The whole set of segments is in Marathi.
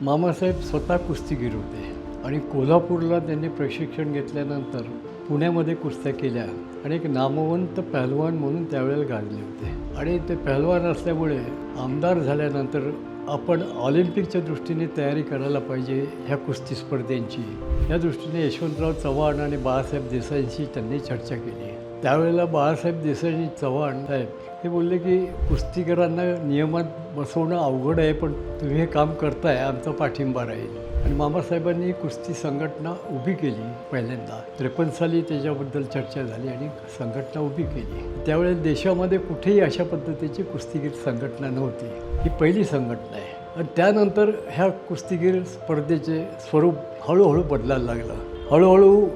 मामासाहेब स्वतः कुस्तीगीर होते. आणि कोल्हापूरला त्यांनी प्रशिक्षण घेतल्यानंतर पुण्यामध्ये कुस्त्या केल्या आणि एक नामवंत पहलवान म्हणून त्यावेळेला गाजले होते. आणि ते पहलवान असल्यामुळे आमदार झाल्यानंतर आपण ऑलिम्पिकच्या दृष्टीने तयारी करायला पाहिजे ह्या कुस्ती स्पर्धेंची. या दृष्टीने यशवंतराव चव्हाण आणि बाळासाहेब देसाईंशी त्यांनी चर्चा केली. त्यावेळेला बाळासाहेब देसाई चव्हाण साहेब हे बोलले की कुस्तीकरांना नियमात बसवणं अवघड आहे पण तुम्ही हे काम करताय आमचा पाठिंबा राहील. आणि मामासाहेबांनी कुस्ती संघटना उभी केली पहिल्यांदा. त्रेपन्न साली त्याच्याबद्दल चर्चा झाली आणि संघटना उभी केली. त्यावेळेस देशामध्ये कुठेही अशा पद्धतीची कुस्तीगीर संघटना नव्हती. ही पहिली संघटना आहे. आणि त्यानंतर ह्या कुस्तीगीर स्पर्धेचे स्वरूप हळूहळू बदलायला लागलं. हळूहळू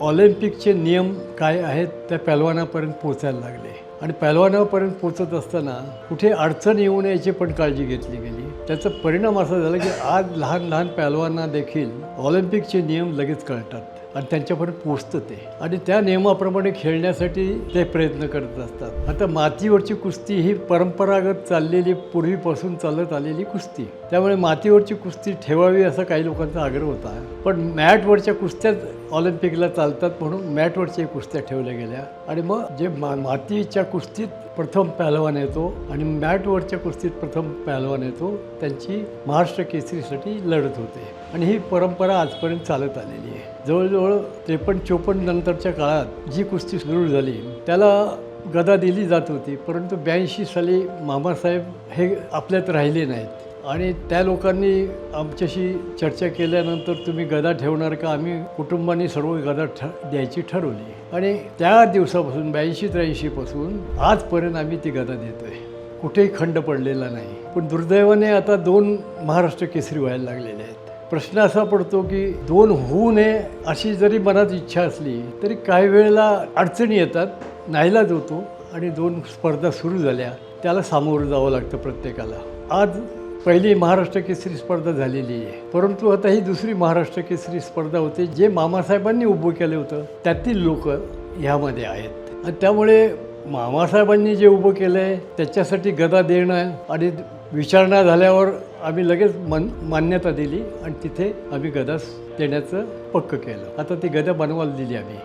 ऑलिम्पिकचे नियम काय आहेत त्या पॅलवानापर्यंत पोचायला लागले. आणि पॅलवानापर्यंत पोचत असताना कुठे अडचण येऊ नयेची पण काळजी घेतली गेली. त्याचा परिणाम असा झाला की आज लहान लहान पहलवांना देखील ऑलिम्पिकचे नियम लगेच कळतात. आणि त्यांच्यापर्यंत पोचतं ते. आणि त्या नियमाप्रमाणे खेळण्यासाठी ते प्रयत्न करत असतात. आता मातीवरची कुस्ती ही परंपरागत चाललेली पूर्वीपासून चालत आलेली कुस्ती. त्यामुळे मातीवरची कुस्ती ठेवावी असा काही लोकांचा आग्रह होता. पण मॅटवरच्या कुस्त्याच ऑलिम्पिकला चालतात म्हणून मॅटवरच्या कुस्त्या ठेवल्या गेल्या. आणि मग जे मा मातीच्या कुस्तीत प्रथम पहलवान येतो आणि मॅटवरच्या कुस्तीत प्रथम पहलवान येतो त्यांची महाराष्ट्र केसरीसाठी लढत होते. आणि ही परंपरा आजपर्यंत चालत आलेली आहे. जवळजवळ त्रेपन्न चोपन्न नंतरच्या काळात जी कुस्ती सुरू झाली त्याला गदा दिली जात होती. परंतु ब्याऐंशी साली मामासाहेब हे आपल्यात राहिले नाहीत. आणि त्या लोकांनी आमच्याशी चर्चा केल्यानंतर तुम्ही गदा ठेवणार का? आम्ही कुटुंबाने सर्व गदा ठ द्यायची ठरवली. आणि त्या दिवसापासून ब्याऐंशी त्र्याऐंशीपासून आजपर्यंत आम्ही ती गदा देतो आहे. कुठेही खंड पडलेला नाही. पण दुर्दैवाने आता दोन महाराष्ट्र केसरी व्हायला लागलेले आहेत. प्रश्न असा पडतो की दोन होऊ नये अशी जरी मनात इच्छा असली तरी काही वेळेला अडचणी येतात नाईलाज होतो. आणि दोन स्पर्धा सुरू झाल्या त्याला सामोरं जावं लागतं प्रत्येकाला. आज पहिली महाराष्ट्र केसरी स्पर्धा झालेली आहे. परंतु आता ही दुसरी महाराष्ट्र केसरी स्पर्धा होते जे मामासाहेबांनी उभं केलं होतं. त्यातील लोक ह्यामध्ये आहेत. आणि त्यामुळे मामासाहेबांनी जे उभं केलं आहे त्याच्यासाठी गदा देणं आणि विचारणा झाल्यावर आम्ही लगेच मन मान्यता दिली आणि तिथे आम्ही गदा देण्याचं पक्क केलं. आता ती गदा बनवायला दिली आम्ही.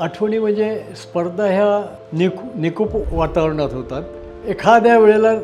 आठवणी म्हणजे स्पर्धा ह्या निकू निकूप वातावरणात होतात. एखाद्या वेळेला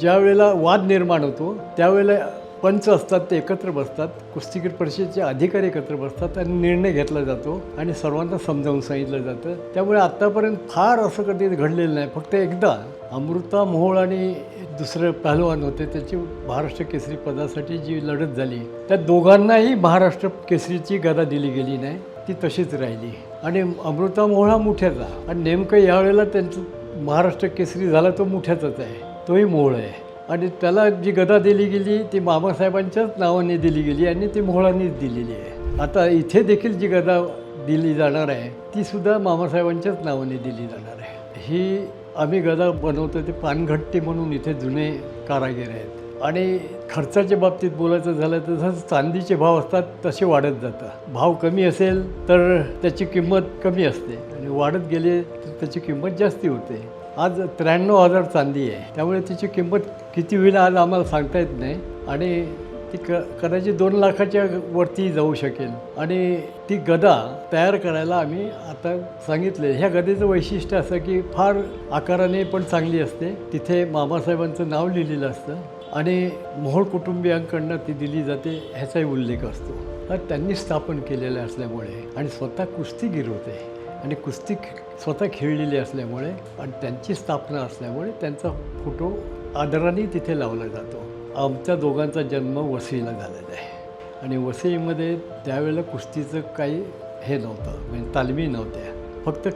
ज्या वेळेला वाद निर्माण होतो त्यावेळेला पंच असतात ते एकत्र बसतात. कुस्तीगीर परिषदेचे अधिकारी एकत्र बसतात आणि निर्णय घेतला जातो आणि सर्वांना समजावून सांगितलं जातं. त्यामुळे आत्तापर्यंत फार असं कधी घडलेलं नाही. फक्त एकदा अमृता मोहोळ आणि दुसरे पहलवान होते त्याची महाराष्ट्र केसरी पदासाठी जी लढत झाली त्या दोघांनाही महाराष्ट्र केसरीची गदा दिली गेली नाही. ती तशीच राहिली. आणि अमृता मोहोळ हा मोठ्याचा. आणि नेमकं यावेळेला त्यांचं महाराष्ट्र केसरी झाला तो मोठ्याचाच आहे. तोही मोहळ आहे. आणि त्याला जी गदा दिली गेली ती मामासाहेबांच्याच नावाने दिली गेली आणि ती मोहळांनीच दिलेली आहे. आता इथे देखील जी गदा दिली जाणार आहे ती सुद्धा मामासाहेबांच्याच नावाने दिली जाणार आहे. ही आम्ही गदा बनवतो ते पानघट्टी म्हणून इथे जुने कारागीर आहेत. आणि खर्चाच्या बाबतीत बोलायचं झालं तर जसं चांदीचे भाव असतात तसे वाढत जातात. भाव कमी असेल तर त्याची किंमत कमी असते. आणि वाढत गेले तर त्याची किंमत जास्ती होते. आज त्र्याण्णव हजार चांदी आहे. त्यामुळे तिची किंमत किती होईल आज आम्हाला सांगता येत नाही. आणि ती क कदाचित दोन लाखाच्या वरती जाऊ शकेल. आणि ती गदा तयार करायला आम्ही आता सांगितले. ह्या गदेचं वैशिष्ट्य असं की फार आकाराने पण चांगली असते. तिथे मामासाहेबांचं नाव लिहिलेलं असतं. आणि मोहोळ कुटुंबियांकडनं ती दिली जाते ह्याचाही उल्लेख असतो. तर त्यांनी स्थापन केलेलं असल्यामुळे आणि स्वतः कुस्तीगीर होते आणि कुस्ती स्वतः खेळलेली असल्यामुळे आणि त्यांची स्थापना असल्यामुळे त्यांचा फोटो आदराने तिथे लावला जातो. आमच्या दोघांचा जन्म वसईला झालेला आहे. आणि वसईमध्ये त्यावेळेला कुस्तीचं काही हे नव्हतं म्हणजे तालमी नव्हत्या. फक्त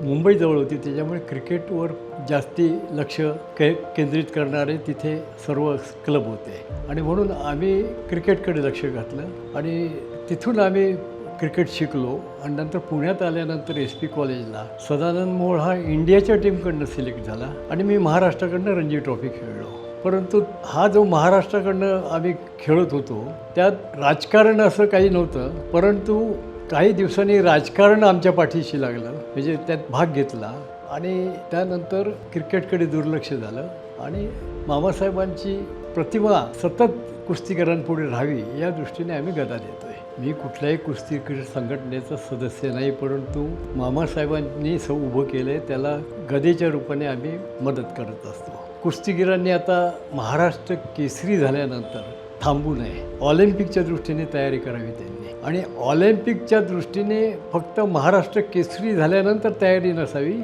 मुंबईजवळ होती त्याच्यामुळे क्रिकेटवर जास्ती लक्ष के केंद्रित करणारे तिथे सर्व क्लब होते. आणि म्हणून आम्ही क्रिकेटकडे लक्ष घातलं आणि तिथून आम्ही क्रिकेट शिकलो आणि नंतर पुण्यात आल्यानंतर एस पी कॉलेजला. सदानंद मोळ हा इंडियाच्या टीमकडनं सिलेक्ट झाला आणि मी महाराष्ट्राकडनं रणजी ट्रॉफी खेळलो. परंतु हा जो महाराष्ट्राकडनं आम्ही खेळत होतो त्यात राजकारण असं काही नव्हतं परंतु काही दिवसांनी राजकारण आमच्या पाठीशी लागलं. म्हणजे त्यात भाग घेतला. आणि त्यानंतर क्रिकेटकडे दुर्लक्ष झालं. आणि मामासाहेबांची प्रतिमा सतत कुस्तीकरांपुढे राहावी या दृष्टीने आम्ही गदा देतो आहे मी कुठल्याही कुस्ती क्रीडा संघटनेचा सदस्य नाही परंतु मामासाहेबांनी स उभं केलं आहे त्याला गदेच्या रूपाने आम्ही मदत करत असतो. कुस्तीगिरांनी आता महाराष्ट्र केसरी झाल्यानंतर थांबू नये. ऑलिम्पिकच्या दृष्टीने तयारी करावी त्यांनी. आणि ऑलिम्पिकच्या दृष्टीने फक्त महाराष्ट्र केसरी झाल्यानंतर तयारी नसावी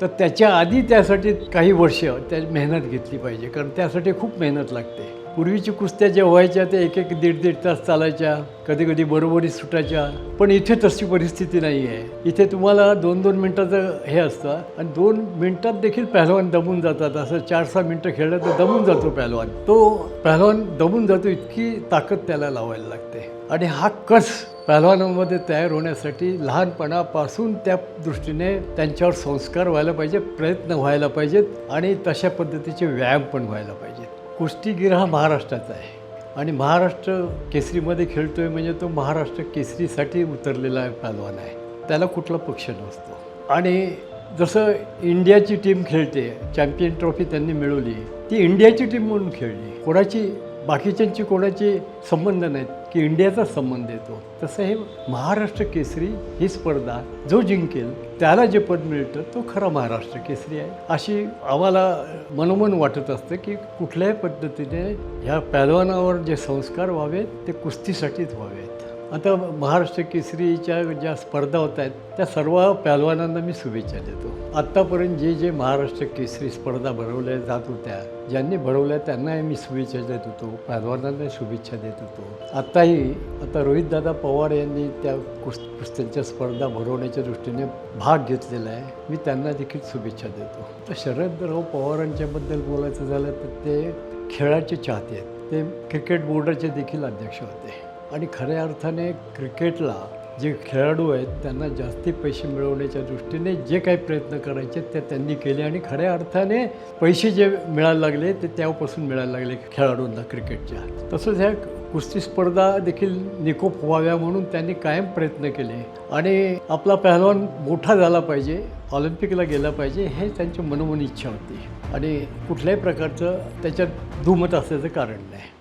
तर त्याच्या आधी त्यासाठी काही वर्ष त्या मेहनत घेतली पाहिजे कारण त्यासाठी खूप मेहनत लागते. पूर्वीची कुस्त्या ज्या व्हायच्या त्या एक एक दीड दीड तास चालायच्या कधी कधी बरोबरी सुटायच्या. पण इथे तशी परिस्थिती नाही आहे. इथे तुम्हाला दोन दोन मिनटाचं हे असतं आणि दोन मिनटात देखील पहलवान दमून जातात. असं चार सहा मिनटं खेळलं तर दमून जातो पहलवान. तो पहलवान दमून जातो इतकी ताकद त्याला लावायला लागते. आणि हा कस पहलवानामध्ये तयार होण्यासाठी लहानपणापासून त्या दृष्टीने त्यांच्यावर संस्कार व्हायला पाहिजे प्रयत्न व्हायला पाहिजेत आणि तशा पद्धतीचे व्यायाम पण व्हायला पाहिजेत. कुस्तीगीर हा महाराष्ट्राचा आहे. आणि महाराष्ट्र केसरीमध्ये खेळतोय म्हणजे तो महाराष्ट्र केसरीसाठी उतरलेला पहलवान आहे. त्याला कुठला पक्ष नसतो. आणि जसं इंडियाची टीम खेळते चॅम्पियन ट्रॉफी त्यांनी मिळवली ती इंडियाची टीम म्हणून खेळली. कोणाची बाकीच्यांची कोणाची संबंध नाहीत की इंडियाचा संबंध येतो. तसं हे महाराष्ट्र केसरी ही स्पर्धा जो जिंकेल त्याला जे पद मिळतं तो खरा महाराष्ट्र केसरी आहे. अशी आम्हाला मनोमन वाटत असतं की कुठल्याही पद्धतीने ह्या पॅलवानावर जे संस्कार व्हावेत ते कुस्तीसाठीच व्हावेत. आता महाराष्ट्र केसरीच्या ज्या स्पर्धा होत आहेत त्या सर्व पहलवानांना मी शुभेच्छा देतो. आत्तापर्यंत जे जे महाराष्ट्र केसरी स्पर्धा भरवल्या जात होत्या ज्यांनी भरवल्या त्यांनाही मी शुभेच्छा देत होतो पहलवानांना शुभेच्छा देत होतो. आत्ताही आता रोहितदादा पवार यांनी त्या कुस कुस्त्यांच्या स्पर्धा भरवण्याच्या दृष्टीने भाग घेतलेला आहे मी त्यांना देखील शुभेच्छा देतो. तर शरदराव पवारांच्याबद्दल बोलायचं झालं तर ते खेळाचे चाहते आहेत. ते क्रिकेट बोर्डाचे देखील अध्यक्ष होते. आणि खऱ्या अर्थाने क्रिकेटला जे खेळाडू आहेत त्यांना जास्ती पैसे मिळवण्याच्या दृष्टीने जे काही प्रयत्न करायचे ते त्यांनी केले आणि खऱ्या अर्थाने पैसे जे मिळायला लागले ते त्यापासून मिळायला लागले खेळाडूंना क्रिकेटच्या तसंच ह्या कुस्ती स्पर्धा देखील निकोप व्हाव्या म्हणून त्यांनी कायम प्रयत्न केले. आणि आपला पहलवान मोठा झाला पाहिजे ऑलिम्पिकला गेला पाहिजे हे त्यांची मनोमन इच्छा होती. आणि कुठल्याही प्रकारचं त्याच्यात दुमत असल्याचं कारण नाही.